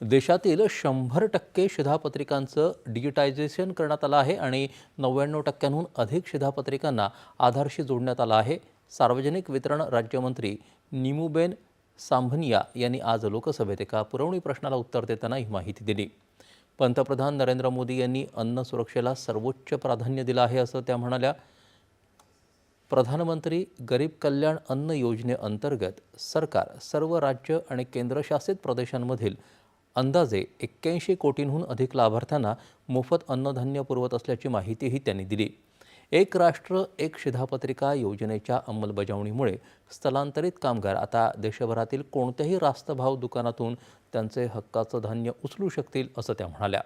देशातील शंभर टक्के शिधापत्रिकांचं डिजिटायझेशन करण्यात आलं आहे आणि नव्याण्णव टक्क्यांहून अधिक शिधापत्रिकांना आधारशी जोडण्यात आलं आहे. सार्वजनिक वितरण राज्यमंत्री निमुबेन सांभनिया यांनी आज लोकसभेत एका पुरवणी प्रश्नाला उत्तर देताना ही माहिती दिली. पंतप्रधान नरेंद्र मोदी यांनी अन्न सुरक्षेला सर्वोच्च प्राधान्य दिलं आहे असं त्या म्हणाल्या. प्रधानमंत्री गरीब कल्याण अन्न योजनेअंतर्गत सरकार सर्व राज्य आणि केंद्रशासित प्रदेशांमधील अंदाजे एक्क्याऐंशी कोटींहून अधिक लाभार्थ्यांना मोफत अन्नधान्य पुरवत असल्याची माहितीही त्यांनी दिली. एक राष्ट्र एक शिधापत्रिका योजनेच्या अंमलबजावणीमुळे स्थलांतरित कामगार आता देशभरातील कोणत्याही रास्तभाव दुकानातून त्यांचे हक्काचं धान्य उचलू शकतील असं त्या म्हणाल्या.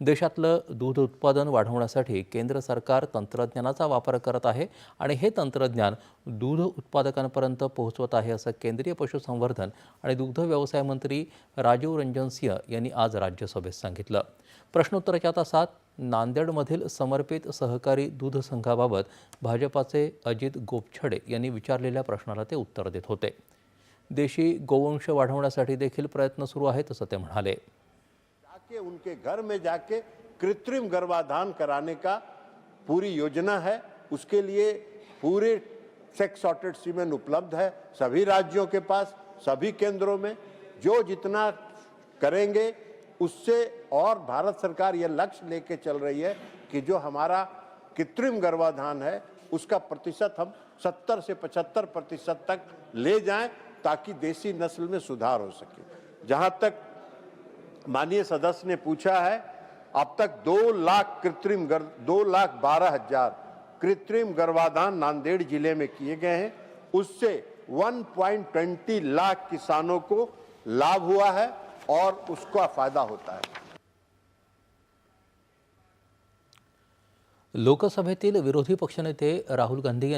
देशातलं दूध उत्पादन वाढवण्यासाठी केंद्र सरकार तंत्रज्ञानाचा वापर करत आहे आणि हे तंत्रज्ञान दूध उत्पादकांपर्यंत पोहोचवत आहे असं केंद्रीय पशुसंवर्धन आणि दुग्ध व्यवसाय मंत्री राजीव रंजन सिंह यांनी आज राज्यसभेत सांगितलं. प्रश्नोत्तराच्या तासात नांदेडमधील समर्पित सहकारी दूध संघाबाबत भाजपाचे अजित गोपछडे यांनी विचारलेल्या प्रश्नाला ते उत्तर देत होते. देशी गोवंश वाढवण्यासाठी देखील प्रयत्न सुरू आहेत असं ते म्हणाले. जाके, उनके घर में जाके कृत्रिम गर्भाधान कराने का पूरी योजना है। उसके लिए पूरे सेक्स सॉर्टेड सीमेंट उपलब्ध है सभी राज्यों के पास, सभी केंद्रों में। जो जितना करेंगे, उससे और भारत सरकार यह लक्ष्य लेके चल रही है कि जो हमारा कृत्रिम गर्भाधान है, उसका प्रतिशत हम 70 से 75 प्रतिशत तक ले जाएँ, ताकि देसी नस्ल में सुधार हो सके। जहाँ तक माननीय सदस्य ने पूछा है, अब तक दो लाख कृत्रिम गर्भ दो लाख बारह हज़ार कृत्रिम गर्भाधान नांदेड़ ज़िले में किए गए हैं। उससे 1.20 लाख किसानों को लाभ हुआ है और उसका फ़ायदा होता है। लोकसभेतील विरोधी पक्षनेते राहुल गांधी